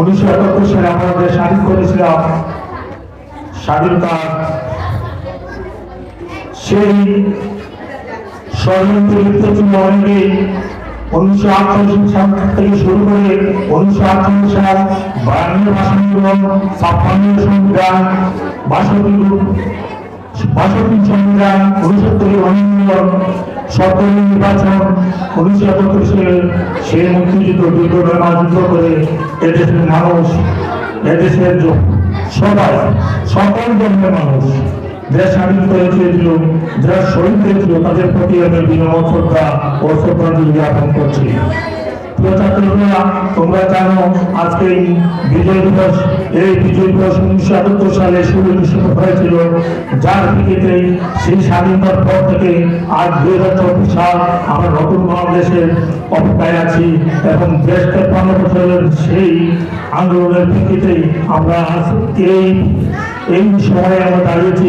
উনিশশো একাত্তর সালে আমরা স্বাধীন করেছিলাম স্বাধীনতা, সেই ষড়যন্ত্র ছিল অনেকেই উনিশশো আটচল্লিশ সাল থেকে শুরু করে উনিশশো আটচল্লিশ সাল বায়ান্ন ভাষা ছাপ্পান্ন সংবিধান, বাষট্টি বাষট্টি সংবিধান উনসত্তরের অনুন্নয়ন সরকারি নির্বাচন উনিশশো একাত্তর সালে সেই মুক্তিযুদ্ধ দীর্ঘ নয় মাস যুদ্ধ করে এদেশের মানুষ, এদেশের সবাই, সকল ধর্মের মানুষ দেশ স্বাধীন করে যারা শহীদ হয়েছিল, তাদের প্রতি আমি বিনম্র শ্রদ্ধা ও শ্রদ্ধাঞ্জলি জ্ঞাপন করছি। প্রিয় ছাত্রীরা তোমরা জানো আজকে বিজয় দিবস, এই বিজয় দিবস উনিশশো একাত্তর সালে অনুষ্ঠিত হয়েছিল। যার ভিত্তিতে সেই স্বাধীনতার পর থেকে আজ দুই হাজার চব্বিশ সাল আমরা নতুন বাংলাদেশের অপেক্ষায় আছি এবং দেশ তেপ্পান্ন বছরের সেই আন্দোলনের ভিত্তিতে আমরা আজ এই এই সময়ে আমরা দাঁড়িয়েছি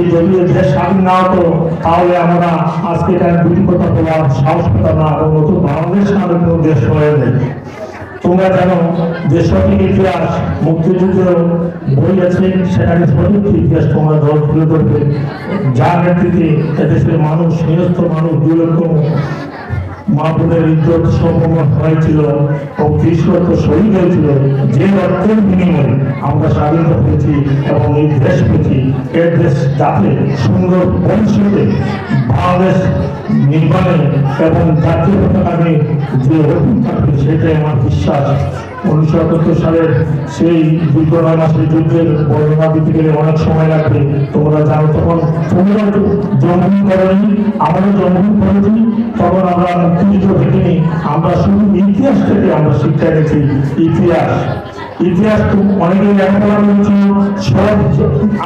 দেশ স্বাধীন না হতো, তাহলে আমরা আজকে তার দুটি কথা বলার সাহস পেতাম না, এবং নতুন বাংলাদেশ নামে কোনো দেশ হয়ে নেই। তোমরা জানো যে সঠিক ইতিহাস মুক্তিযুদ্ধের বই আছে সেখানে সঠিক ইতিহাস তোমরা দল তুলে ধরবে। যার নেতৃত্বে এদেশের মানুষ নিরস্ত মানুষ, দুই মাহবুবের ইজ্জত সম্পন্ন হয়েছিল ও কৃষ্ণত শহীদ হয়েছিল। যে রক্তের বিনিময়ে আমরা স্বাধীনতা পেয়েছি এবং এই দেশ পেয়েছি এ দেশ যাতে সুন্দর ভবিষ্যতে বাংলাদেশ নির্মাণে এবং জাতীয় পতাকাকে যে সেটাই আমার বিশ্বাস। উনিশশো একাত্তর সালের সেই নয় মাসের যুদ্ধের বর্ণনা দিতে গেলে অনেক সময় লাগবে। তোমরা জানো, তখন তোমরা জন্মগ্রহণ করেনি আমরাও জন্মগ্রহণ করেছি তখন আমরা মুক্তিযুদ্ধ দেখিনি আমরা শুধু ইতিহাস থেকে আমরা শিক্ষা ইতিহাস। ইতিহাস অনেকেই লেখাপড়া করেছিল সব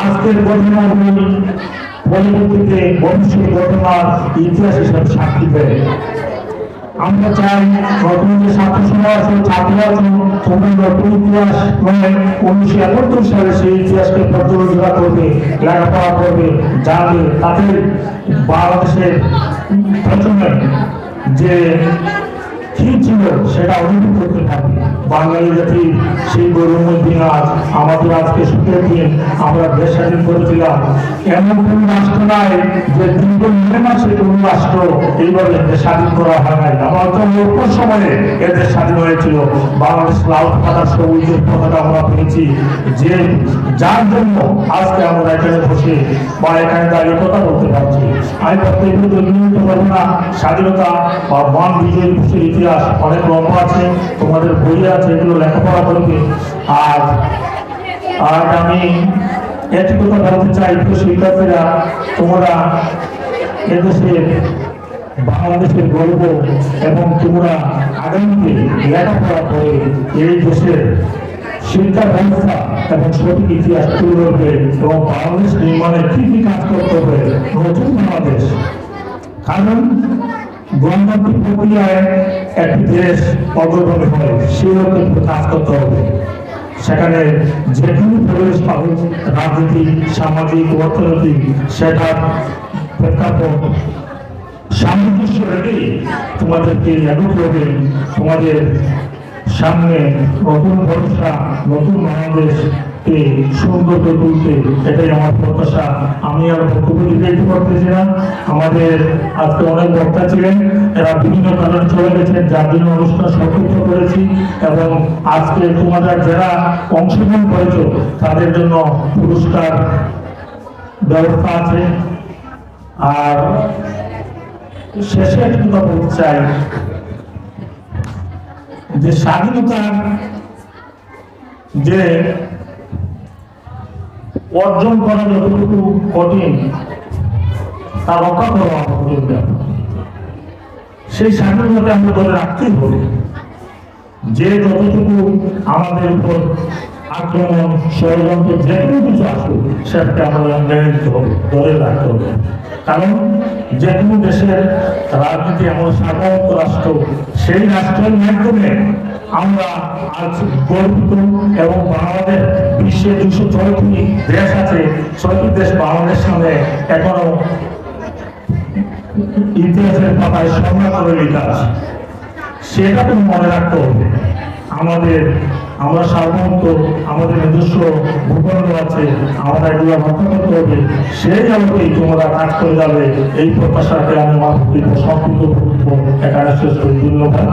আজকের ঘটনাগুলি পরবর্তীতে ভবিষ্যৎ ঘটনার ইতিহাস হিসাবে সাক্ষী দেয়। আমরা চাই সকল যে ছাত্র সমাজ ও ছাত্র আছে তোমরা নতুন ইতিহাস মানে উনিশশো একাত্তর সালে সেই ইতিহাসকে পর্যালোচনা করবে, লেখাপড়া করবে জানবে তাদের বাংলাদেশের প্রথমে যে কি সেটা করতে বাঙালি জাতি, সেই গৌরবময় দিন আজ, আমাদের আজকে সুখের দিন, আমরা দেশ স্বাধীন করেছিলাম। এমন কোন রাষ্ট্র নাই যে মাসে কোন রাষ্ট্র এইভাবে দেশ স্বাধীন করা হয় নাই। আমার তো সময়ে স্বাধীন হয়েছিল। বাংলাদেশ লাল পতাকা আমরা পেয়েছি। যে যার জন্য আজকে আমরা এখানে বসে বা এখানে দাঁড়িয়ে কথা বলতে পারছি। আমি প্রত্যেক স্বাধীনতা বা মান বিজয় দিবসের ইতিহাস অনেক লম্বা আছে, তোমাদের বই আছে, এগুলো লেখাপড়া করবে। আর, আজ আমি একটি কথা বলতে চাই, প্রিয় শিক্ষার্থীরা, তোমরা এদেশের বাংলাদেশের গর্ব এবং তোমরা আগামীতে লেখাপড়া করে এই দেশের শিক্ষা ব্যবস্থা এবং সঠিক ইতিহাস তুলে ধরবে এবং বাংলাদেশ নির্মাণে কি কি কাজ করতে হবে নতুন বাংলাদেশ। কারণ গণতান্ত্রিক প্রক্রিয়ায় একটি দেশ অগ্রগামী হয়, সেই লক্ষ্যে করতে হবে। সেখানে যে কোনো পরিবেশ পাবে রাজনীতি, সামাজিক, অর্থনৈতিক সেটার প্রেক্ষাপট। সামঞ্জস্য রেখেই তোমাদেরকে এগোতে হবে। তোমাদের সামনে নতুন ভরসা, নতুন বাংলাদেশকে সুন্দর করে তুলতে এটাই আমার প্রত্যাশা। আমি আর বক্তব্য দিতে পারতেছি না। আমাদের আজকে অনেক বক্তা ছিলেন। এরা বিভিন্ন কারণে চলে গেছেন, যার জন্য অনুষ্ঠান সংক্ষিপ্ত করেছি এবং আজকে তোমাদের যারা অংশগ্রহণ করেছ, তাদের জন্য পুরস্কার ব্যবস্থা আছে। আর শেষে একটি বলতে চাই, যে স্বাধীনতার যে অর্জন করা যতটুকু কঠিন, তা রক্ষা করা। সেই স্বাধীনতা আমরা ধরে রাখতেই হবে যে যতটুকু আমাদের উপর আক্রমণ, ষড়যন্ত্র যে কোনো কিছু আসুক, সেটাকে আমরা মেনে নিতে হবে, ধরে রাখতে হবে কারণ যে কোনো দেশের রাজনীতি এমন সাধারণত রাষ্ট্র, সেই রাষ্ট্রের মাধ্যমে আমরা আজ গর্বিত এবং বাংলাদেশ বিশ্বে দুশো ছয়টি দেশ আছে, ছয়টি দেশ বাংলাদেশ সামনে এখনও ইতিহাসের পাতায় স্বর্ণ করে সেটা তো মনে রাখতে হবে। আমাদের, আমরা সাধারণত আমাদের নিজস্ব ভূখণ্ড আছে আমরা এগুলো রক্ষা করতে হবে। সেই আলোকেই তোমরা কাজ করে যাবে। এই প্রত্যাশাকে আমি আমার সম্পৃক্ত এখানে শেষ করি। ধন্যবাদ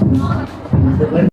Thank you.